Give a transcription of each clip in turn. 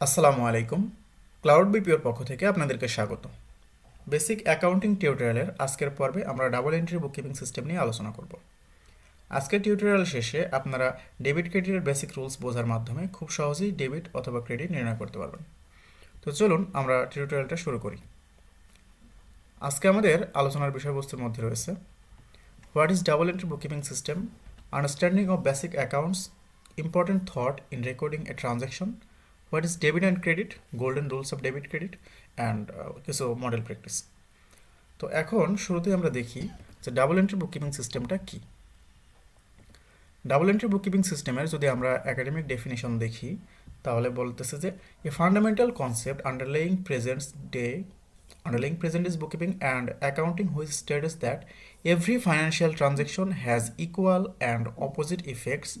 আসসালামু আলাইকুম। ক্লাউড বিপিওর পক্ষ থেকে আপনাদেরকে স্বাগত। বেসিক অ্যাকাউন্টিং টিউটোরিয়ালের আজকের পর্বে আমরা ডাবল এন্ট্রি বুককিপিং সিস্টেম নিয়ে আলোচনা করব। আজকের টিউটোরিয়াল শেষে আপনারা ডেবিট ক্রেডিটের বেসিক রুলস বোঝার মাধ্যমে খুব সহজেই ডেবিট অথবা ক্রেডিট নির্ণয় করতে পারবেন। তো চলুন আমরা টিউটোরিয়ালটা শুরু করি। আজকে আমাদের আলোচনার বিষয়বস্তুর মধ্যে রয়েছে what is double entry bookkeeping system understanding of basic accounts important thought in recording a transaction what is debit and credit golden rules of debit credit and কিছু মডেল প্র্যাকটিস তো এখন শুরুতেই আমরা দেখি যে ডাবল এন্ট্রি বুককিপিং সিস্টেমটা কী। Double entry bookkeeping সিস্টেমের যদি আমরা একাডেমিক ডেফিনেশন দেখি, তাহলে বলতেছে যে a fundamental concept underlying presents day underlying present is bookkeeping and accounting which states that every financial transaction has equal and opposite effects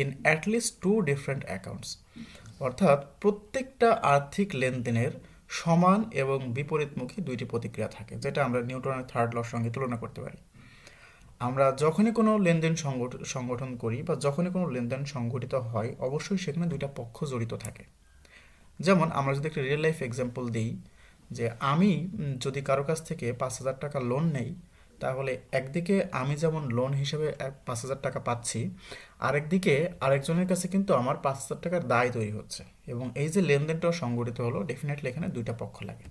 in at least two different accounts অর্থাৎ প্রত্যেকটা আর্থিক লেনদেনের সমান এবং বিপরীতমুখী দুইটি প্রতিক্রিয়া থাকে, যেটা আমরা নিউটনের থার্ড লর সঙ্গে তুলনা করতে পারি। আমরা যখনই কোনো লেনদেন সংগঠন করি বা যখনই কোনো লেনদেন সংগঠিত হয়, অবশ্যই সেখানে দুইটা পক্ষ জড়িত থাকে। যেমন আমরা যদি একটা রিয়েল লাইফ এক্সাম্পল দিই, যে আমি যদি কারও কাছ থেকে পাঁচ হাজার টাকা লোন নেই তাহলে একদিকে আমি যেমন লোন হিসেবে পাঁচ হাজার টাকা পাচ্ছি, আরেকদিকে আরেকজনের কাছে কিন্তু আমার পাঁচ হাজার টাকার দায় তৈরি হচ্ছে এবং এই যে লেনদেনটাও সংগঠিত হলো ডেফিনেটলি এখানে দুইটা পক্ষ লাগে।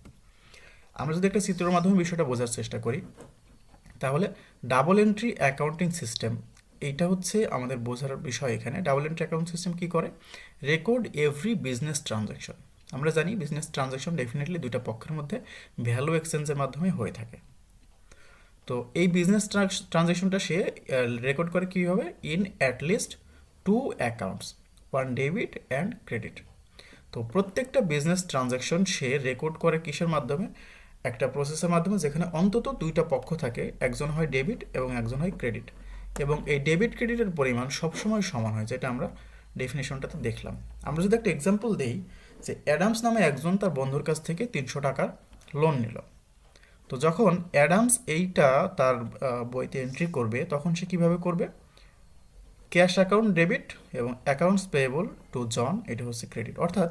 আমরা যদি একটা চিত্রের মাধ্যমে বিষয়টা বোঝার চেষ্টা করি, তাহলে ডাবল এন্ট্রি অ্যাকাউন্টিং সিস্টেম এইটা হচ্ছে আমাদের বোঝার বিষয় এখানে। ডাবল এন্ট্রি অ্যাকাউন্ট সিস্টেম কি করে? রেকর্ড এভরি বিজনেস ট্রানজ্যাকশন আমরা জানি বিজনেস ট্রানজ্যাকশন ডেফিনেটলি দুইটা পক্ষের মধ্যে ভ্যালু এক্সচেঞ্জের মাধ্যমে হয়ে থাকে। তো এই বিজনেস ট্রানজ্যাকশনটা সে রেকর্ড করে কীভাবে in at least two accounts one debit and credit তো প্রত্যেকটা বিজনেস ট্রানজ্যাকশন সে রেকর্ড করে কিসের মাধ্যমে? একটা প্রসেসের মাধ্যমে যেখানে অন্তত দুইটা পক্ষ থাকে, একজন হয় ডেবিট এবং একজন হয় ক্রেডিট এবং এই ডেবিট ক্রেডিটের পরিমাণ সবসময় সমান হয়, যেটা আমরা ডেফিনেশনটাতে দেখলাম। আমরা যদি একটা এক্সাম্পল দেই যে অ্যাডামস নামে একজন তার বন্ধুর কাছ থেকে তিনশো টাকার লোন নিল। তো যখন অ্যাডামস এইটা তার বইতে এন্ট্রি করবে, তখন সে কীভাবে করবে? ক্যাশ অ্যাকাউন্ট ডেবিট এবং অ্যাকাউন্টস পেয়েবল টু জন, এটা হচ্ছে ক্রেডিট। অর্থাৎ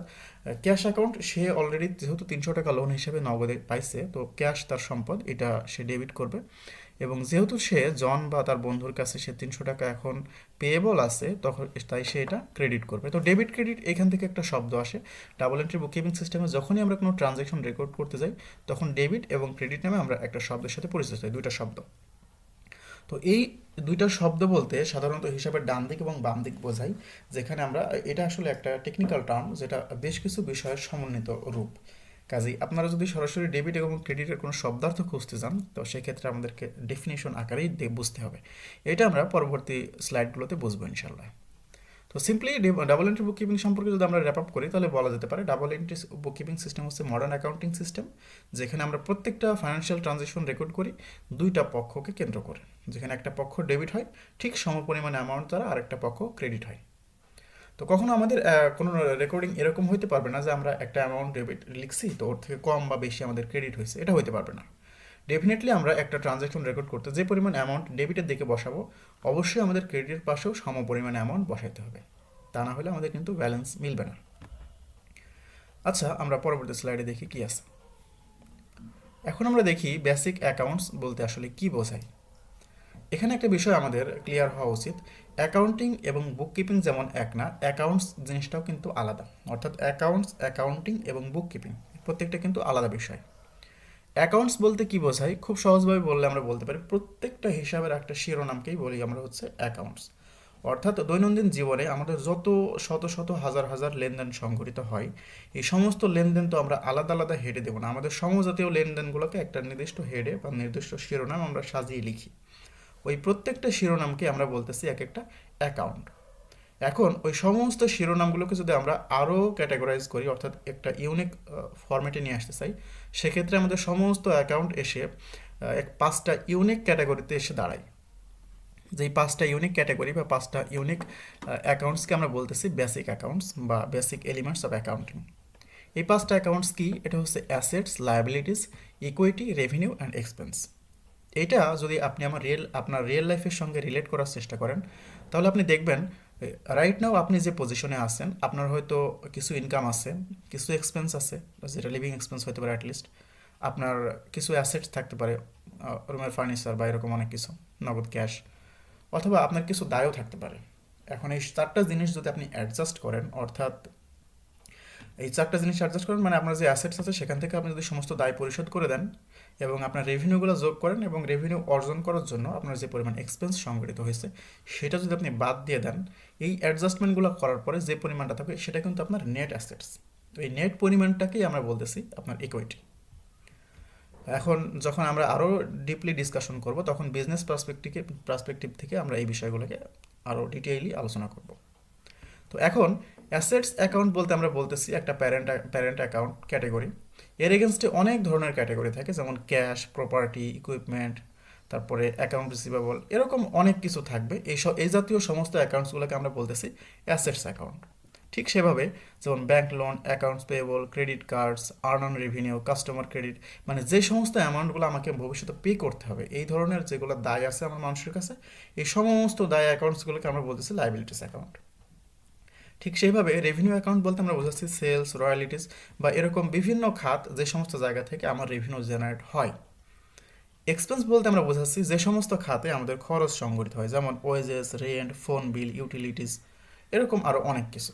ক্যাশ অ্যাকাউন্ট সে অলরেডি যেহেতু তিনশো টাকা লোন হিসেবে নগদে পাইছে, তো ক্যাশ তার সম্পদ, এটা সে ডেবিট করবে। এবং যেহেতু সে জন বা তার বন্ধুর কাছে সে তিনশো টাকা এখন পেয়েবল আছে, তখন তাই সে এটা ক্রেডিট করবে। তো ডেবিট ক্রেডিট এখান থেকে একটা শব্দ আসে। ডাবল এন্ট্রি বুককিপিং সিস্টেমে যখনই আমরা কোনো ট্রানজ্যাকশন রেকর্ড করতে যাই, তখন ডেবিট এবং ক্রেডিট নামে আমরা একটা শব্দের সাথে পরিচিত হই, দুইটা শব্দ। তো এই দুইটা শব্দ বলতে সাধারণত হিসাবের ডান দিক এবং বাম দিক বোঝাই যেখানে আমরা, এটা আসলে একটা টেকনিক্যাল টার্ম যেটা বেশ কিছু বিষয়ের সমন্বিত রূপ। কাজেই আপনারা যদি সরাসরি ডেবিট এবং ক্রেডিটের কোনো শব্দার্থ খুঁজতে চান, তো সেক্ষেত্রে আমাদেরকে ডেফিনেশন আকারেই বুঝতে হবে। এটা আমরা পরবর্তী স্লাইডগুলোতে বুঝব ইনশাল্লাহ তো সিম্পলি ডাবল এন্ট্রি বুককিপিং সম্পর্কে যদি আমরা র্যাপ আপ করি, তাহলে বলা যেতে পারে ডাবল এন্ট্রি বুককিপিং সিস্টেম হচ্ছে মডার্ন অ্যাকাউন্টিং সিস্টেম যেখানে আমরা প্রত্যেকটা ফাইন্যান্সিয়াল ট্রানজ্যাকশন রেকর্ড করি, দুইটা পক্ষকে কেন্দ্র করে। যেখানে একটা পক্ষ ডেবিট হয়, ঠিক সমপরিমাণ অ্যামাউন্ট দ্বারা আরেকটা পক্ষ ক্রেডিট হয়। তো কখনো আমাদের কোনো রেকর্ডিং এরকম হইতে পারবে না যে আমরা একটা অ্যামাউন্ট ডেবিট লিখছি, তো ওর থেকে কম বা বেশি আমাদের ক্রেডিট হয়েছে এটা হইতে পারবে না। ডেফিনেটলি আমরা একটা ট্রানজ্যাকশন রেকর্ড করতে, যে পরিমাণ অ্যামাউন্ট ডেবিটের দিকে বসাবো, অবশ্যই আমাদের ক্রেডিটের পাশেও সম পরিমাণ অ্যামাউন্ট বসাইতে হবে। তা না হলে আমাদের কিন্তু ব্যালেন্স মিলবে না। আচ্ছা আমরা পরবর্তী স্লাইডে দেখি কি আছে। এখন আমরা দেখি বেসিক অ্যাকাউন্টস বলতে আসলে কি বোঝায়। এখানে একটা বিষয় আমাদের ক্লিয়ার হওয়া উচিত। অ্যাকাউন্টিং এবং বুককিপিং যেমন এক না অ্যাকাউন্টস জিনিসটাও কিন্তু আলাদা। অর্থাৎ অ্যাকাউন্টস অ্যাকাউন্টিং এবং বুককিপিং প্রত্যেকটা কিন্তু আলাদা বিষয়। অ্যাকাউন্টস বলতে কি বোঝায়? খুব সহজভাবে বললে আমরা বলতে পারি, প্রত্যেকটা হিসাবের একটা শিরোনামকেই বলি আমরা হচ্ছে অ্যাকাউন্টস অর্থাৎ দৈনন্দিন জীবনে আমাদের যত শত শত হাজার হাজার লেনদেন সংঘটিত হয়, এই সমস্ত লেনদেন তো আমরা আলাদা আলাদা হেডে দেবো না। আমাদের সমজাতীয় লেনদেনগুলোকে একটা নির্দিষ্ট হেডে বা নির্দিষ্ট শিরোনাম আমরা সাজিয়ে লিখি। ওই প্রত্যেকটা শিরোনামকে আমরা বলতেছি এক একটা অ্যাকাউন্ট এখন ওই সমস্ত শিরোনামগুলোকে যদি আমরা আরও ক্যাটাগরাইজ করি, অর্থাৎ একটা ইউনিক ফরম্যাটে নিয়ে আসতে চাই, সেক্ষেত্রে আমাদের সমস্ত অ্যাকাউন্ট এসে এক পাঁচটা ইউনিক ক্যাটাগরিতে এসে দাঁড়ায়। যেই পাঁচটা ইউনিক ক্যাটাগরি বা পাঁচটা ইউনিক অ্যাকাউন্টসকে আমরা বলতেছি বেসিক অ্যাকাউন্টস বা বেসিক এলিমেন্টস অফ অ্যাকাউন্টিং এই পাঁচটা অ্যাকাউন্টস কি? এটা হচ্ছে assets liabilities equity revenue and expense এটা যদি আপনি আমার রিয়েল আপনার রিয়েল লাইফের সঙ্গে রিলেট করার চেষ্টা করেন, তাহলে আপনি দেখবেন রাইট নাও আপনি যে পজিশনে আছেন, আপনার হয়তো কিছু ইনকাম আছে, কিছু এক্সপেন্স আছে যেটা লিভিং এক্সপেন্স হতে পারে অ্যাটলিস্ট আপনার কিছু অ্যাসেটস থাকতে পারে রুমের ফার্নিচার বা এরকম অনেক কিছু, নগদ ক্যাশ অথবা আপনার কিছু দায়ও থাকতে পারে। এখন এই চারটা জিনিস যদি আপনি অ্যাডজাস্ট করেন, অর্থাৎ এই চারটা জিনিস অ্যাডজাস্ট করেন মানে আপনার যে অ্যাসেটস আছে, সেখান থেকে আপনি যদি সমস্ত দায় পরিশোধ করে দেন এবং আপনার রেভিনিউগুলো যোগ করেন এবং রেভিনিউ অর্জন করার জন্য আপনার যে পরিমাণ এক্সপেন্স সংগঠিত হয়েছে, সেটা যদি আপনি বাদ দিয়ে দেন, এই অ্যাডজাস্টমেন্টগুলো করার পরে যে পরিমাণটা থাকবে, সেটা কিন্তু আপনার নেট অ্যাসেটস তো এই নেট পরিমাণটাকেই আমরা বলতেছি আপনার ইকুইটি এখন যখন আমরা আরও ডিপলি ডিসকাশন করব, তখন বিজনেস পার্সপেক্টিভে পার্সপেক্টিভ থেকে আমরা এই বিষয়গুলোকে আরও ডিটেইলি আলোচনা করব। তো এখন অ্যাসেটস অ্যাকাউন্ট বলতে আমরা বলতেছি একটা প্যারেন্ট প্যারেন্ট অ্যাকাউন্ট ক্যাটাগরি এর এগেনস্টে অনেক ধরনের ক্যাটাগরি থাকে, যেমন ক্যাশ প্রপার্টি ইকুইপমেন্ট তারপরে অ্যাকাউন্ট রিসিভেবল এরকম অনেক কিছু থাকবে। এই এই জাতীয় সমস্ত অ্যাকাউন্টসগুলোকে আমরা বলতেছি অ্যাসেটস অ্যাকাউন্ট ঠিক সেভাবে যেমন bank loan accounts payable credit cards earn on revenue customer credit মানে যে সমস্ত অ্যামাউন্টগুলো আমাকে ভবিষ্যতে পে করতে হবে, এই ধরনের যেগুলো দায় আছে আমার মানুষের কাছে, এই সমস্ত দায় অ্যাকাউন্টসগুলোকে আমরা বলতেছি লাইবিলিটিস অ্যাকাউন্ট ঠিক সেইভাবে রেভিনিউ অ্যাকাউন্ট বলতে আমরা বোঝাচ্ছি সেলস রয়্যালিটিস বা এরকম বিভিন্ন খাত যে সমস্ত জায়গা থেকে আমার রেভিনিউ জেনারেট হয়। এক্সপেন্স বলতে আমরা বোঝাচ্ছি যে সমস্ত খাতে আমাদের খরচ সংগঠিত হয়, যেমন wages rent phone bill utilities এরকম আরও অনেক কিছু।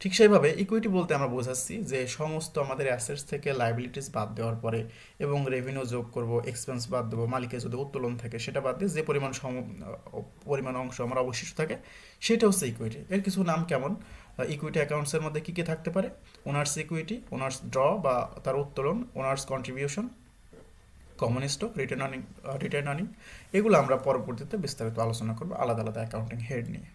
ঠিক সেইভাবে ইকুইটি বলতে আমরা বোঝাচ্ছি যে সমস্ত আমাদের অ্যাসেটস থেকে লাইবিলিটিস বাদ দেওয়ার পরে এবং রেভিনিউ যোগ করব এক্সপেন্স বাদ দেবো, মালিকের যদি উত্তোলন থাকে সেটা বাদ দিয়ে যে পরিমাণ সম, পরিমাণ অংশ আমার অবশিষ্ট থাকে সেটা হচ্ছে ইকুইটি এর কিছু নাম কেমন? ইকুইটি অ্যাকাউন্টসের মধ্যে কী কী থাকতে পারে? ওনার্স ইকুইটি ওনার্স ড্র বা তার উত্তোলন owners contribution common stock return earning return earning এগুলো আমরা পরবর্তীতে বিস্তারিত আলোচনা করব আলাদা আলাদা অ্যাকাউন্টিং হেড নিয়ে।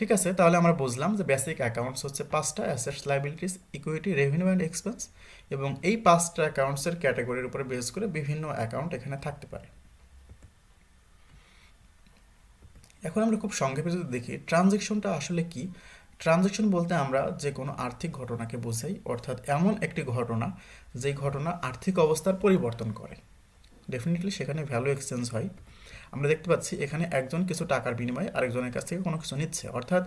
ঠিক আছে, তাহলে আমরা বুঝলাম যে বেসিক অ্যাকাউন্টস হচ্ছে পাঁচটা assets liabilities equity revenue and expense এবং এই পাঁচটা অ্যাকাউন্টসের ক্যাটাগরির উপরে বেস করে বিভিন্ন অ্যাকাউন্ট এখানে থাকতে পারে। এখন আমরা খুব সংক্ষেপে যদি দেখি ট্রানজেকশনটা আসলে কি? ট্রানজেকশন বলতে আমরা যে কোনো আর্থিক ঘটনাকে বোঝাই, অর্থাৎ এমন একটি ঘটনা যে ঘটনা আর্থিক অবস্থার পরিবর্তন করে। ডেফিনেটলি সেখানে ভ্যালু এক্সচেঞ্জ হয়। আমরা দেখতে পাচ্ছি এখানে একজন কিছু টাকার বিনিময়ে আরেকজনের কাছ থেকে কোনো কিছু নিচ্ছে। অর্থাৎ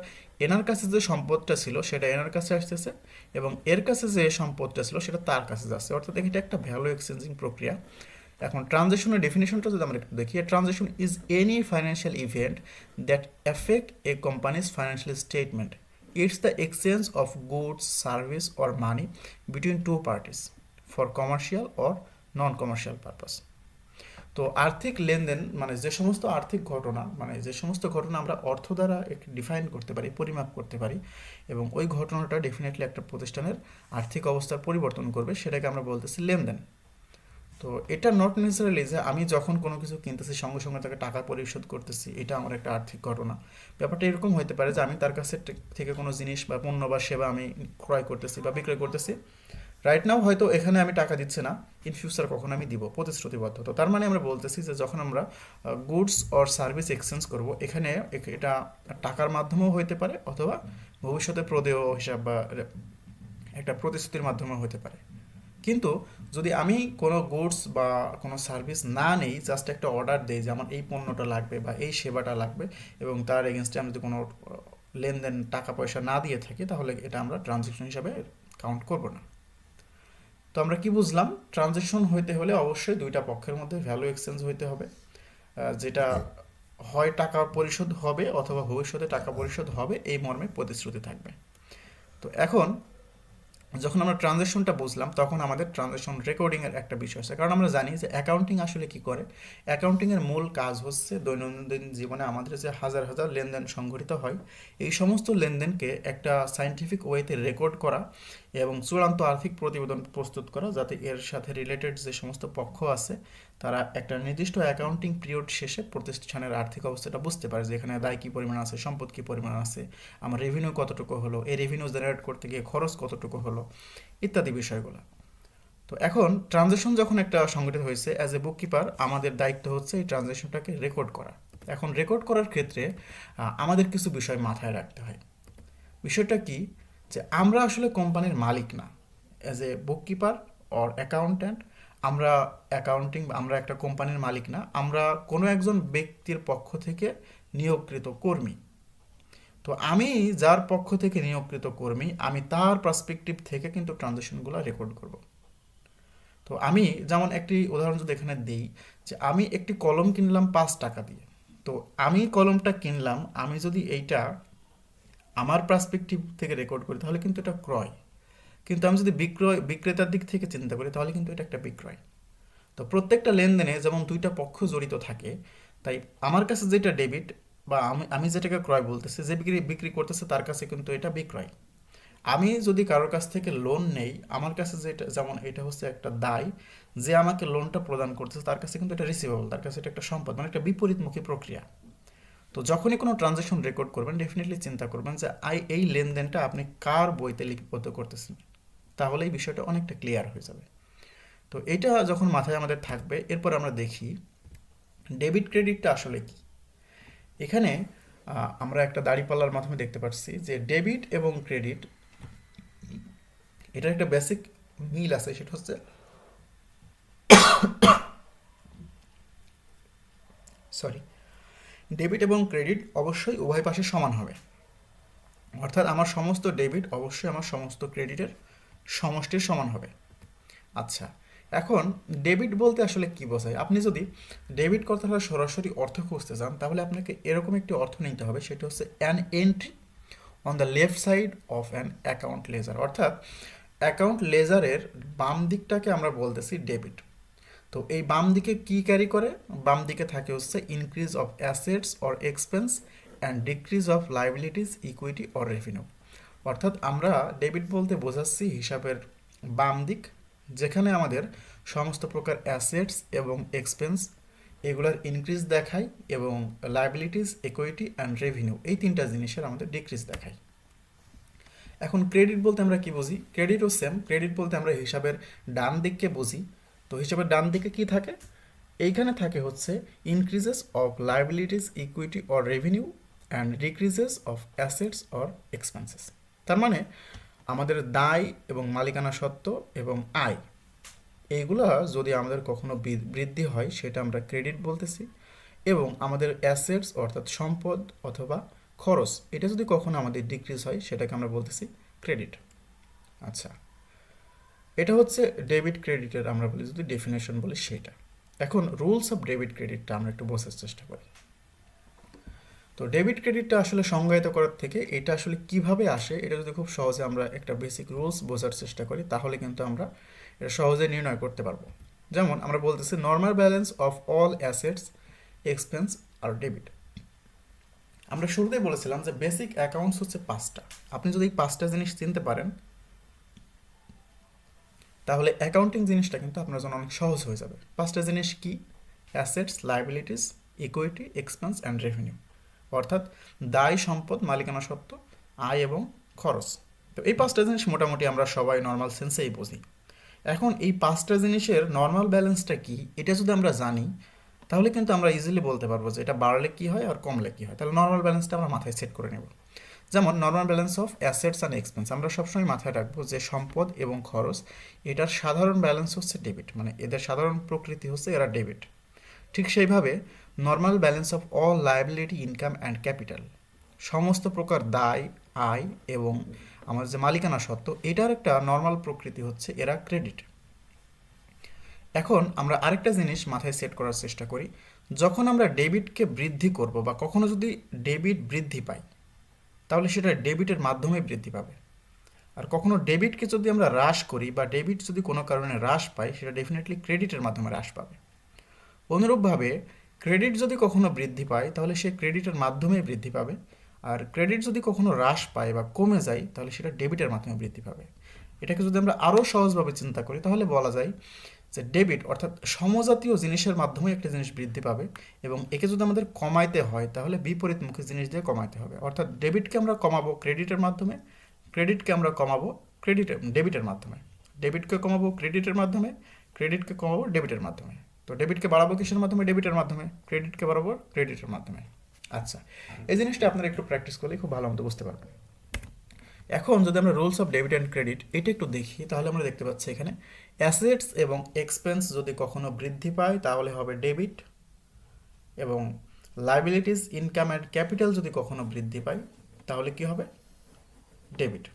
এনার কাছে যে সম্পদটা ছিল সেটা এনার কাছে আসতেছে এবং এর কাছে যে সম্পদটা ছিল সেটা তার কাছে যাচ্ছে। অর্থাৎ এটা একটা ভ্যালু এক্সচেঞ্জিং প্রক্রিয়া। এখন ট্রানজেকশনের ডেফিনেশনটা যদি আমরা একটু দেখি transaction is any financial event that effect a company's financial statement it's the exchange of goods service or money between two parties for commercial or non commercial purpose তো আর্থিক লেনদেন মানে যে সমস্ত আর্থিক ঘটনা মানে যে সমস্ত ঘটনা আমরা অর্থ দ্বারা একটি ডিফাইন করতে পারি, পরিমাপ করতে পারি এবং ওই ঘটনাটা ডেফিনেটলি একটা প্রতিষ্ঠানের আর্থিক অবস্থার পরিবর্তন করবে, সেটাকে আমরা বলতেছি লেনদেন। তো এটা নট নেসেসারিলি যে আমি যখন কোনো কিছু কিনতেছি, সঙ্গে সঙ্গে তাকে টাকা পরিশোধ করতেছি, এটা আমার একটা আর্থিক ঘটনা। ব্যাপারটা এরকম হতে পারে যে আমি তার কাছে থেকে কোনো জিনিস বা পণ্য বা সেবা আমি ক্রয় করতেছি বা বিক্রয় করতেছি রাইট নাও হয়তো এখানে আমি টাকা দিচ্ছি না। ইন ফিউচার কখন আমি দিব, প্রতিশ্রুতিবদ্ধ। তো তার মানে আমরা বলতেছি যে যখন আমরা গুডস অর সার্ভিস এক্সচেঞ্জ করব, এখানে এটা টাকার মাধ্যমেও হইতে পারে অথবা ভবিষ্যতে প্রদেয় হিসাব বা একটা প্রতিশ্রুতির মাধ্যমেও হতে পারে। কিন্তু যদি আমি কোনো গুডস বা কোনো সার্ভিস না নেই জাস্ট একটা অর্ডার দিই যে আমার এই পণ্যটা লাগবে বা এই সেবাটা লাগবে এবং তার এগেনস্টে আমি যদি কোনো লেনদেন টাকা পয়সা না দিয়ে থাকি, তাহলে এটা আমরা ট্রানজেকশন হিসাবে কাউন্ট করব না। তো আমরা কি বুঝলাম? ট্রানজেকশন হইতে হলে অবশ্যই দুইটা পক্ষের মধ্যে ভ্যালু এক্সচেঞ্জ হইতে হবে যেটা হয় টাকা পরিশোধ হবে অথবা ভবিষ্যতে টাকা পরিশোধ হবে এই মর্মে প্রতিশ্রুতি থাকবে। তো এখন যখন আমরা ট্রানজ্যাকশনটা বুঝলাম, তখন আমাদের ট্রানজ্যাকশন রেকর্ডিংয়ের একটা বিষয় আছে। কারণ আমরা জানি যে অ্যাকাউন্টিং আসলে কি করে? অ্যাকাউন্টিংয়ের মূল কাজ হচ্ছে দৈনন্দিন জীবনে আমাদের যে হাজার হাজার লেনদেন সংঘটিত হয়, এই সমস্ত লেনদেনকে একটা সাইন্টিফিক ওয়েতে রেকর্ড করা এবং চূড়ান্ত আর্থিক প্রতিবেদন প্রস্তুত করা, যাতে এর সাথে রিলেটেড যে সমস্ত পক্ষ আছে, তারা একটা নির্দিষ্ট অ্যাকাউন্টিং পিরিয়ড শেষে প্রতিষ্ঠানের আর্থিক অবস্থাটা বুঝতে পারে যে এখানে দায় কী পরিমাণ আছে, সম্পদ কী পরিমাণ আছে, আমার রেভিনিউ কতটুকু হলো, এই রেভিনিউ জেনারেট করতে গিয়ে খরচ কতটুকু হলো ইত্যাদি বিষয়গুলো। তো এখন ট্রানজ্যাকশন যখন একটা সংগঠিত হয়েছে অ্যাজ এ বুক কিপার আমাদের দায়িত্ব হচ্ছে এই ট্রানজ্যাকশনটাকে রেকর্ড করা। এখন রেকর্ড করার ক্ষেত্রে আমাদের কিছু বিষয় মাথায় রাখতে হয়। বিষয়টা কি? যে আমরা আসলে কোম্পানির মালিক না। As a book keeper or accountant আমরা অ্যাকাউন্টিং আমরা একটা কোম্পানির মালিক না। আমরা কোনো একজন ব্যক্তির পক্ষ থেকে নিয়োগকৃত কর্মী। তো আমি যার পক্ষ থেকে নিয়োগকৃত কর্মী, আমি তার পার্সপেক্টিভ থেকে কিন্তু ট্রানজেকশনগুলো রেকর্ড করব। তো আমি যেমন একটি উদাহরণ যদি এখানে দিই যে আমি একটি কলম কিনলাম পাঁচ টাকা দিয়ে। তো আমি কলমটা কিনলাম, আমি যদি এইটা আমার পার্সপেক্টিভ থেকে রেকর্ড করি, তাহলে কিন্তু এটা ক্রয়। কিন্তু আমি যদি বিক্রয়, বিক্রেতার দিক থেকে চিন্তা করি, তাহলে কিন্তু এটা একটা বিক্রয়। তো প্রত্যেকটা লেনদেনে যেমন দুইটা পক্ষ জড়িত থাকে, তাই আমার কাছে যেটা ডেবিট বা আমি আমি যেটাকে ক্রয় বলতেছি, যে বিক্রি বিক্রি করতেছে তার কাছে কিন্তু এটা বিক্রয়। আমি যদি কারোর কাছ থেকে লোন নেই, আমার কাছে যেটা, যেমন এটা হচ্ছে একটা দায়, যে আমাকে লোনটা প্রদান করতেছে, তার কাছে কিন্তু এটা রিসিভেবল তার কাছে এটা একটা সম্পদ মানে একটা বিপরীতমুখী প্রক্রিয়া। তো যখনই কোনো ট্রানজ্যাকশন রেকর্ড করবেন ডেফিনেটলি চিন্তা করবেন যে, আই, এই লেনদেনটা আপনি কার বইতে লিপিবদ্ধ করতেছেন? তাহলে এই বিষয়টা অনেকটা ক্লিয়ার হয়ে যাবে। তো এটা যখন মাথায় আমাদের থাকবে, এরপর আমরা দেখি ডেবিট ক্রেডিটটা আসলে কি? এখানে আমরা একটা দাড়িপাল্লার মাধ্যমে দেখতে পাচ্ছি যে ডেবিট এবং ক্রেডিট, এটার একটা বেসিক মিল আছে, সেটা হচ্ছে সরি ডেবিট এবং ক্রেডিট অবশ্যই উভয় পাশে সমান হবে। অর্থাৎ আমার সমস্ত ডেবিট অবশ্যই আমার সমস্ত ক্রেডিটের সমষ্টির সমান হবে। আচ্ছা এখন ডেবিট বলতে আসলে কি বোঝায়? আপনি যদি ডেবিট কথাটা সরাসরি অর্থ খুঁজতে চান, তাহলে আপনাকে এরকম একটি অর্থ নিতে হবে, সেটা হচ্ছে an entry on the left side of an account ledger অর্থাৎ অ্যাকাউন্ট লেজারের বাম দিকটাকে আমরা বলতেছি ডেবিট তো এই বাম দিকে কি ক্যারি করে? বাম দিকে থাকে হচ্ছে increase of assets or expense and decrease of liabilities equity or revenue অর্থাৎ আমরা ডেবিট বলতে বোঝাচ্ছি হিসাবের বাম দিক যেখানে আমাদের সমস্ত প্রকার অ্যাসেটস এবং এক্সপেন্স এগুলার ইনক্রিজ দেখায় এবং লাইবিলিটিস ইকুইটি অ্যান্ড রেভিনিউ এই তিনটা জিনিসের আমাদের ডিক্রিজ দেখায়। এখন ক্রেডিট বলতে আমরা কি বুঝি? ক্রেডিটও সেম ক্রেডিট বলতে আমরা হিসাবের ডান দিককে বুঝি। তো হিসাবের ডান দিকে কি থাকে? এইখানে থাকে হচ্ছে increases of liabilities equity or revenue and decreases of assets or expenses তার মানে আমাদের দায় এবং মালিকানা সত্ত্ব এবং আয়। এইগুলো যদি আমাদের কখনো বৃদ্ধি হয়, সেটা আমরা ক্রেডিট বলতেছি এবং আমাদের অ্যাসেটস অর্থাৎ সম্পদ অথবা খরচ, এটা যদি কখনো আমাদের ডিক্রিজ হয়, সেটাকে আমরা বলতেছি ক্রেডিট আচ্ছা এটা হচ্ছে ডেবিট ক্রেডিটের আমরা বলি, যদি ডেফিনেশন বলি সেটা। এখন রুলস অফ ডেবিট ক্রেডিটটা আমরা একটু বোঝার চেষ্টা করি। তো ডেবিট ক্রেডিটটা আসলে সংজ্ঞায়িত করার থেকে এটা আসলে কীভাবে আসে, এটা যদি খুব সহজে আমরা একটা বেসিক রুলস বোঝার চেষ্টা করি, তাহলে কিন্তু আমরা এটা সহজে নির্ণয় করতে পারব। যেমন আমরা বলতেছি normal balance of all assets expense R debit আমরা শুরুতেই বলেছিলাম যে বেসিক অ্যাকাউন্টস হচ্ছে পাঁচটা। আপনি যদি এই পাঁচটা জিনিস চিনতে পারেন, তাহলে অ্যাকাউন্টিং জিনিসটা কিন্তু আপনার জন্য অনেক সহজ হয়ে যাবে। পাঁচটা জিনিস কি? Assets liabilities equity expense and revenue অর্থাৎ দায়, সম্পদ, মালিকানা সত্ত্ব, আয় এবং খরচ। তো এই পাঁচটা জিনিস মোটামুটি আমরা সবাই নর্মাল সেন্সেই বুঝি। এখন এই পাঁচটা জিনিসের নর্মাল ব্যালেন্সটা কি, এটা যদি আমরা জানি, তাহলে কিন্তু আমরা ইজিলি বলতে পারব যে এটা বাড়লে কি হয় আর কমলে কি হয়। তাহলে নর্মাল ব্যালেন্সটা আমরা মাথায় সেট করে নেব। যেমন normal balance of assets and expense আমরা সবসময় মাথায় রাখব যে সম্পদ এবং খরচ, এটার সাধারণ ব্যালেন্স হচ্ছে ডেবিট মানে এদের সাধারণ প্রকৃতি হচ্ছে এরা ডেবিট ঠিক সেইভাবে normal balance of all liability income and capital সমস্ত প্রকার দায়, আয় এবং আমার যে মালিকানা সত্ত্ব, এটার একটা নর্মাল প্রকৃতি হচ্ছে এরা ক্রেডিট এখন আমরা আরেকটা জিনিস মাথায় সেট করার চেষ্টা করি। যখন আমরা ডেবিটকে বৃদ্ধি করব বা কখনো যদি ডেবিট বৃদ্ধি পাই, তাহলে সেটা ডেবিটের মাধ্যমে বৃদ্ধি পাবে। আর কখনো ডেবিটকে যদি আমরা হ্রাস করি বা ডেবিট যদি কোনো কারণে হ্রাস পাই, সেটা ডেফিনেটলি ক্রেডিটের মাধ্যমে হ্রাস পাবে। অনুরূপভাবে ক্রেডিট যদি কখনো বৃদ্ধি পায়, তাহলে সে ক্রেডিটের মাধ্যমে বৃদ্ধি পাবে। আর ক্রেডিট যদি কখনো হ্রাস পায় বা কমে যায়, তাহলে সেটা ডেবিটের মাধ্যমে বৃদ্ধি পাবে। এটাকে যদি আমরা আরও সহজভাবে চিন্তা করি, তাহলে বলা যায় যে ডেবিট অর্থাৎ সমজাতীয় জিনিসের মাধ্যমে একটা জিনিস বৃদ্ধি পাবে এবং একে যদি আমাদের কমাইতে হয়, তাহলে বিপরীতমুখী জিনিস দিয়ে কমাইতে হবে। অর্থাৎ ডেবিটকে আমরা কমাবো ক্রেডিটের মাধ্যমে ক্রেডিটকে আমরা কমাবো ক্রেডিটের ডেবিটের মাধ্যমে। ডেবিটকে কমাবো ক্রেডিটের মাধ্যমে ক্রেডিটকে কমাবো ডেবিটের মাধ্যমে। তো ডেবিটকে বাড়াবো কিসের মাধ্যমে? ডেবিটের মাধ্যমে। ক্রেডিটকে বাড়াবো ক্রেডিটের মাধ্যমে। আচ্ছা এই জিনিসটা আপনারা একটু প্র্যাকটিস করলে খুব ভালো মতো বুঝতে পারবেন। এখন যদি আমরা rules of debit and credit এটা একটু দেখি, তাহলে আমরা দেখতে পাচ্ছি এখানে অ্যাসেটস এবং এক্সপেন্স যদি কখনো বৃদ্ধি পায়, তাহলে হবে ডেবিট এবং লাইবিলিটিস ইনকাম অ্যান্ড ক্যাপিটাল যদি কখনো বৃদ্ধি পায়, তাহলে কি হবে? Debit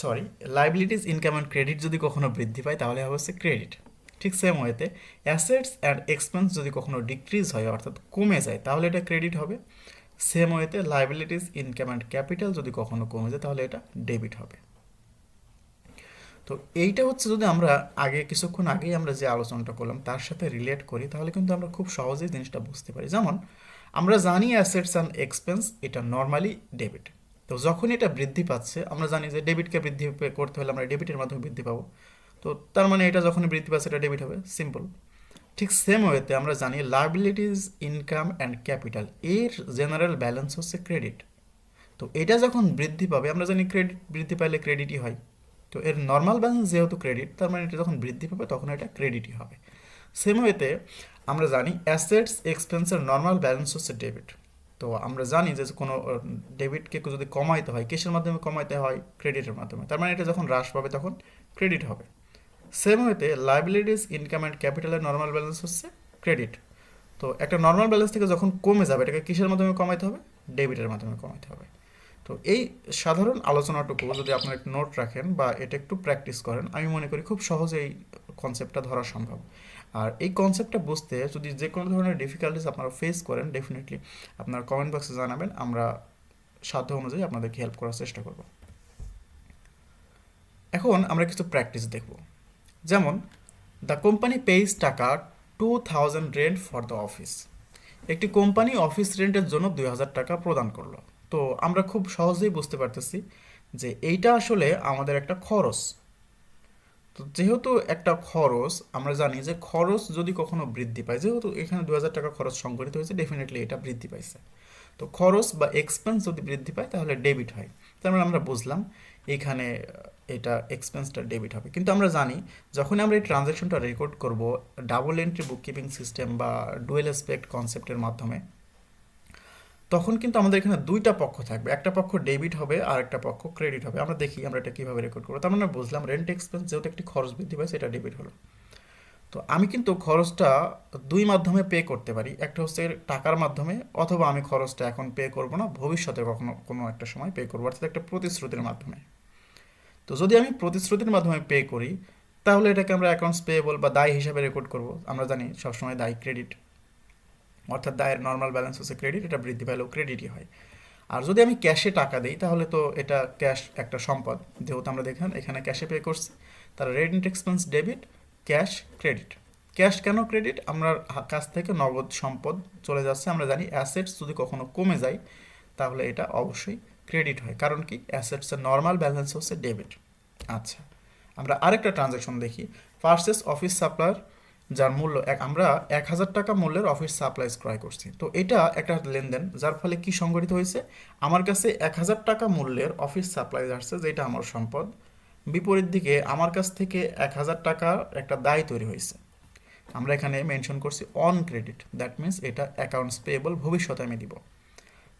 sorry liabilities income and credit যদি কখনো বৃদ্ধি পায়, তাহলে হবে হচ্ছে ক্রেডিট ঠিক সেম ওয়েতে অ্যাসেটস অ্যান্ড এক্সপেন্স যদি কখনো ডিক্রিজ হয়, অর্থাৎ কমে যায়, তাহলে এটা ক্রেডিট হবে। সেম ওয়েতে লাইবিলিটিস ইনকাম অ্যান্ড ক্যাপিটাল যদি কখনো কমে যায়, তাহলে এটা ডেবিট হবে। তো এইটা হচ্ছে যদি আমরা আগে, কিছুক্ষণ আগেই আমরা যে আলোচনাটা করলাম, তার সাথে রিলেট করি, তাহলে কিন্তু আমরা খুব সহজেই জিনিসটা বুঝতে পারি। যেমন, আমরা জানি অ্যাসেটস অ্যান্ড এক্সপেন্স এটা নর্মালি ডেবিট তো যখন এটা বৃদ্ধি পাচ্ছে, আমরা জানি যে ডেবিটকে বৃদ্ধি করতে হলে আমরা ডেবিটের মাধ্যমে বৃদ্ধি পাবো। তো তার মানে এটা যখন বৃদ্ধি পাচ্ছে, এটা ডেবিট হবে। সিম্পল ঠিক সেম ওয়েতে আমরা জানি লাইবিলিটিস ইনকাম অ্যান্ড ক্যাপিটাল এর জেনারেল ব্যালেন্স হচ্ছে ক্রেডিট তো এটা যখন বৃদ্ধি পাবে, আমরা জানি ক্রেডিট বৃদ্ধি পাইলে ক্রেডিটই হয়। তো এর নর্মাল ব্যালেন্স যেহেতু ক্রেডিট তার মানে এটা যখন বৃদ্ধি পাবে, তখন এটা ক্রেডিটই হবে। সেম ওয়েতে আমরা জানি অ্যাসেটস এক্সপেন্সের নর্মাল ব্যালেন্স হচ্ছে ডেবিট তো আমরা জানি যে কোনো ডেবিটকে যদি কমাইতে হয় কিসের মাধ্যমে কমাইতে হয় ক্রেডিটের মাধ্যমে। তার মানে এটা যখন হ্রাস পাবে, তখন ক্রেডিট হবে। সেম ওয়েতে লাইবিলিটিস ইনকাম অ্যান্ড ক্যাপিটালের নর্মাল ব্যালেন্স হচ্ছে ক্রেডিট তো একটা নর্মাল ব্যালেন্স থেকে যখন কমে যাবে, এটাকে কিসের মাধ্যমে কমাইতে হবে? ডেবিটের মাধ্যমে কমাইতে হবে। তো এই সাধারণ আলোচনাটুকু যদি আপনারা একটু নোট রাখেন বা এটা একটু প্র্যাকটিস করেন, আমি মনে করি খুব সহজে এই কনসেপ্টটা ধরা সম্ভব। আর এই কনসেপ্টটা বুঝতে যদি যে কোনো ধরনের ডিফিকাল্টিস আপনারা ফেস করেন ডেফিনেটলি আপনার কমেন্ট বক্সে জানাবেন, আমরা সাধ্য অনুযায়ী আপনাদেরকে হেল্প করার চেষ্টা করব। এখন আমরা কিছু প্র্যাকটিস দেখব। যেমন দ্য কোম্পানি পেইজ টাকা two thousand rent for the office একটি কোম্পানি অফিস রেন্টের জন্য দুই হাজার টাকা প্রদান করল। তো আমরা খুব সহজেই বুঝতে পারতেছি যে এইটা আসলে আমাদের একটা খরচ। তো যেহেতু একটা খরচ, আমরা জানি যে খরচ যদি কখনো বৃদ্ধি পায়, যেহেতু এখানে দু হাজার টাকা খরচ সংগঠিত হয়েছে ডেফিনেটলি এটা বৃদ্ধি পাইছে। তো খরচ বা এক্সপেন্স যদি বৃদ্ধি পায়, তাহলে ডেবিট হয়। তার মানে আমরা বুঝলাম, এখানে এটা এক্সপেন্সটা ডেবিট হবে। কিন্তু আমরা জানি যখন আমরা এই ট্রানজ্যাকশনটা রেকর্ড করব double entry book keeping system বা ডুয়েল এসপেক্ট কনসেপ্টের মাধ্যমে, তখন কিন্তু আমাদের এখানে দুইটা পক্ষ থাকবে। একটা পক্ষ ডেবিট হবে, আর একটা পক্ষ ক্রেডিট হবে। আমরা দেখি আমরা এটা কীভাবে রেকর্ড করব। তার মানে বুঝলাম রেন্ট এক্সপেন্স যেহেতু একটি খরচ বৃদ্ধি পায়, সেটা ডেবিট হলো। তো আমি কিন্তু খরচটা দুই মাধ্যমে পে করতে পারি। একটা হচ্ছে টাকার মাধ্যমে, অথবা আমি খরচটা এখন পে করব না, ভবিষ্যতে কখনো কোনো একটা সময় পে করব। অর্থাৎ একটা প্রতিশ্রুতির মাধ্যমে। তো যদি আমি প্রতিশ্রুতির মাধ্যমে পে করি, তাহলে এটাকে আমরা অ্যাকাউন্টস পেয়েবল বা দায় হিসাবে রেকর্ড করব। আমরা জানি সবসময় দায় ক্রেডিট অর্থাৎ দায়ের নর্মাল ব্যালেন্স হচ্ছে ক্রেডিট এটা বৃদ্ধি পেলেও ক্রেডিটই হয়। আর যদি আমি ক্যাশে টাকা দিই, তাহলে তো এটা ক্যাশ একটা সম্পদ। যেহেতু আমরা দেখেন এখানে ক্যাশে পে করছি, তার rent expense debit cash credit cash কেন ক্রেডিট আমরা কাছ থেকে নগদ সম্পদ চলে যাচ্ছে। আমরা জানি অ্যাসেটস যদি কখনো কমে যায়, তাহলে এটা অবশ্যই ক্রেডিট হয়। কারণ কি? অ্যাসেটসের নর্মাল ব্যালেন্স হচ্ছে ডেবিট আচ্ছা আমরা আরেকটা ট্রানজ্যাকশন দেখি। পার্সেস অফিস সাপ্লায়ার যার মূল্য এক, আমরা এক হাজার টাকা মূল্যের অফিস সাপ্লাইজ ক্রয় করছি। তো এটা একটা লেনদেন, যার ফলে কি সংগঠিত হয়েছে? আমার কাছে এক হাজার টাকা মূল্যের অফিস সাপ্লাইজ আসছে, যেটা আমার সম্পদ। বিপরীত দিকে আমার কাছ থেকে এক হাজার টাকার একটা দায় তৈরি হয়েছে। আমরা এখানে মেনশন করছি অন ক্রেডিট দ্যাট মিন্স এটা অ্যাকাউন্টস পেয়েবল ভবিষ্যতে আমি দিব।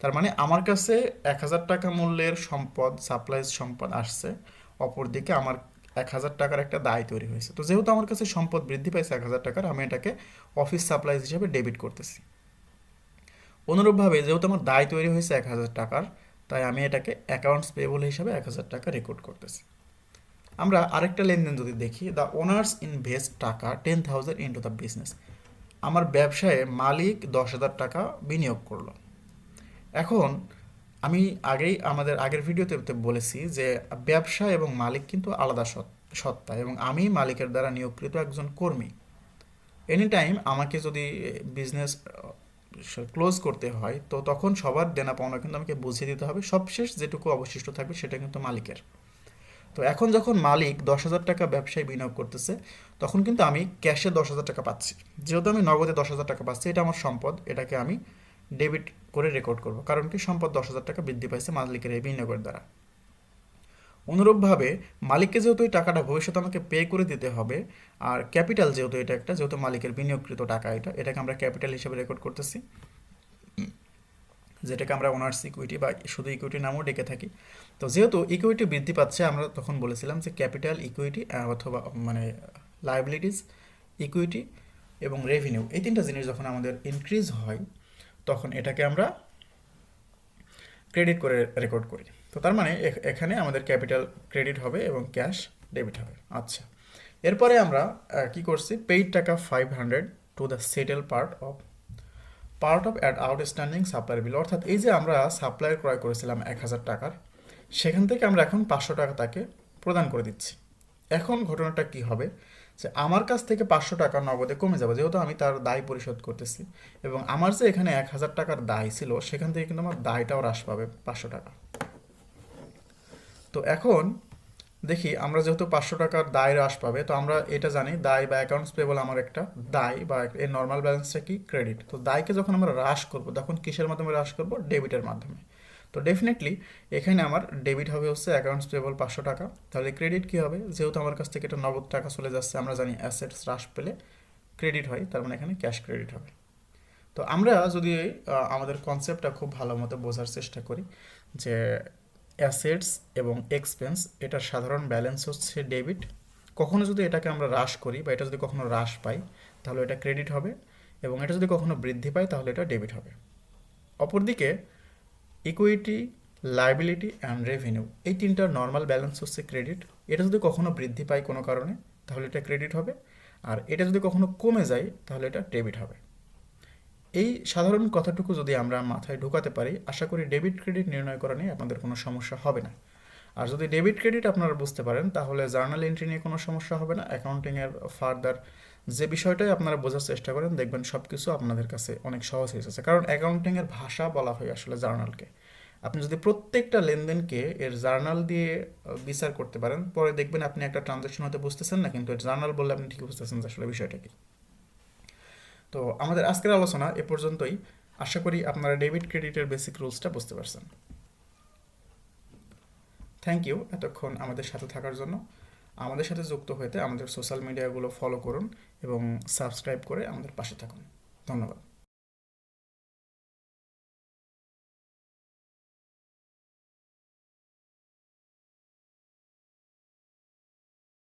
তার মানে আমার কাছে এক হাজার টাকা মূল্যের সম্পদ সাপ্লাইজ সম্পদ আসছে। অপরদিকে আমার এক হাজার টাকার একটা দায় তৈরি হয়েছে। তো যেহেতু আমার কাছে সম্পদ বৃদ্ধি পাইছে এক হাজার টাকার, আমি এটাকে অফিস সাপ্লাইজ হিসেবে ডেবিট করতেছি। অনুরূপভাবে যেহেতু আমার দায় তৈরি হয়েছে এক হাজার টাকার, তাই আমি এটাকে অ্যাকাউন্টস পেয়েবল হিসাবে এক হাজার টাকা রেকর্ড করতেছি। আমরা আরেকটা লেনদেন যদি দেখি দ্য ওনার্স ইনভেস্ট টাকা ten thousand into the business আমার ব্যবসায় মালিক দশ হাজার টাকা বিনিয়োগ করল। এখন আমি আগেই আমাদের আগের ভিডিওতে বলেছি যে ব্যবসা এবং মালিক কিন্তু আলাদা সত্তা এবং আমি মালিকের দ্বারা নিয়োগকৃত একজন কর্মী। এনি টাইম আমাকে যদি বিজনেস ক্লোজ করতে হয়, তো তখন সবার দেনা পাওনা কিন্তু আমাকে বুঝিয়ে দিতে হবে। সবশেষ যেটুকু অবশিষ্ট থাকবে সেটা কিন্তু মালিকের। তো এখন যখন মালিক দশ হাজার টাকা ব্যবসায় বিনিয়োগ করতেছে, তখন কিন্তু আমি ক্যাশে দশ হাজার টাকা পাচ্ছি। যেহেতু আমি নগদে দশ হাজার টাকা পাচ্ছি, এটা আমার সম্পদ, এটাকে আমি ডেবিট করে রেকর্ড করব। কারণ কি? সম্পদ দশ হাজার টাকা বৃদ্ধি পাইছে মালিকের এই বিনিয়োগের দ্বারা। অনুরূপভাবে মালিককে যেহেতু এই টাকাটা ভবিষ্যতে আমাকে পে করে দিতে হবে, আর ক্যাপিটাল যেহেতু এটা একটা, যেহেতু মালিকের বিনিয়োগকৃত টাকা এটা, এটাকে আমরা ক্যাপিটাল হিসেবে রেকর্ড করতেছি। যেটাকে আমরা ওনার্স ইকুইটি বা শুধু ইকুইটি নামও ডেকে থাকি। তো যেহেতু ইকুইটি বৃদ্ধি পাচ্ছে, আমরা তখন বলেছিলাম যে ক্যাপিটাল ইকুইটি অথবা মানে লাইবিলিটিস ইকুইটি এবং রেভিনিউ এই তিনটা জিনিস যখন আমাদের ইনক্রিজ হয় তখন এটাকে আমরা ক্রেডিট করে রেকর্ড করি। তো তার মানে এখানে আমাদের ক্যাপিটাল ক্রেডিট হবে এবং ক্যাশ ডেবিট হবে। আচ্ছা। এরপরে আমরা কি করছি? পেইড টাকা five hundred to the settle part of part of at outstanding supplier bill অর্থাৎ এই যে আমরা সাপ্লায়ার ক্রয় করেছিলাম এক হাজার টাকার, সেখান থেকে আমরা এখন পাঁচশো টাকা তাকে প্রদান করে দিচ্ছি। এখন ঘটনাটা কি হবে? যে আমার কাছ থেকে পাঁচশো টাকা নগদে কমে যাবে, যেহেতু আমি তার দায় পরিশোধ করতেছি। এবং আমার যে এখানে এক হাজার টাকার দায় ছিল, সেখান থেকে কিন্তু আমার দায়টাও হ্রাস পাবে পাঁচশো টাকা। তো এখন দেখি আমরা যেহেতু পাঁচশো টাকার দায় হ্রাস পাবে, তো আমরা এটা জানি, দায় বা অ্যাকাউন্টস পেবল আমার একটা দায় বা এর নর্মাল ব্যালেন্সটা কি? ক্রেডিট তো দায়কে যখন আমরা হ্রাস করব, তখন কিসের মাধ্যমে হ্রাস করব? ডেবিটের মাধ্যমে। তো ডেফিনেটলি এখানে আমার ডেবিট হবে হচ্ছে অ্যাকাউন্টস পেবল পাঁচশো টাকা। তাহলে ক্রেডিট কী হবে? যেহেতু আমার কাছ থেকে এটা নগদ টাকা চলে যাচ্ছে, আমরা জানি অ্যাসেটস হ্রাস পেলে ক্রেডিট হয়, তার মানে এখানে ক্যাশ ক্রেডিট হবে। তো আমরা যদি আমাদের কনসেপ্টটা খুব ভালো মতো বোঝার চেষ্টা করি যে অ্যাসেটস এবং এক্সপেন্স এটার সাধারণ ব্যালেন্স হচ্ছে ডেবিট কখনো যদি এটাকে আমরা হ্রাস করি বা এটা যদি কখনো হ্রাস পাই, তাহলে এটা ক্রেডিট হবে এবং এটা যদি কখনো বৃদ্ধি পায়, তাহলে এটা ডেবিট হবে। অপরদিকে ইকুইটি লাইবিলিটি অ্যান্ড রেভিনিউ এই তিনটার নর্মাল ব্যালেন্স হচ্ছে ক্রেডিট এটা যদি কখনো বৃদ্ধি পায় কোনো কারণে, তাহলে এটা ক্রেডিট হবে। আর এটা যদি কখনো কমে যায়, তাহলে এটা ডেবিট হবে। এই সাধারণ কথাটুকু যদি আমরা মাথায় ঢোকাতে পারি, আশা করি ডেবিট ক্রেডিট নির্ণয় করা নিয়ে আপনাদের কোনো সমস্যা হবে না। আর যদি ডেবিট ক্রেডিট আপনারা বুঝতে পারেন, তাহলে জার্নাল এন্ট্রি নিয়ে কোনো সমস্যা হবে না অ্যাকাউন্টিংয়ের ফার্দার যে বিষয়টাই আপনারা বোঝার চেষ্টা করেন, দেখবেন সব কিছু আপনাদের কাছে অনেক সহজ হয়ে যাচ্ছে কারণ অ্যাকাউন্টিংয়ের ভাষা বলা হয় আসলে জার্নালকে। আপনি যদি প্রত্যেকটা লেনদেনকে এর জার্নাল দিয়ে বিচার করতে পারেন, পরে দেখবেন আপনি একটা ট্রানজ্যাকশন হতে বুঝতেছেন না, কিন্তু এর জার্নাল বললে আপনি ঠিক বুঝতেছেন যে আসলে বিষয়টা কি। তো আমাদের আজকের আলোচনা এ পর্যন্তই। আশা করি আপনারা ডেবিট ক্রেডিটের বেসিক রুলসটা বুঝতে পারছেন। থ্যাংক ইউ এতক্ষণ আমাদের সাথে থাকার জন্য। আমাদের সাথে যুক্ত হতে আমাদের সোশ্যাল মিডিয়াগুলো ফলো করুন এবং সাবস্ক্রাইব করে আমাদের পাশে থাকুন। ধন্যবাদ।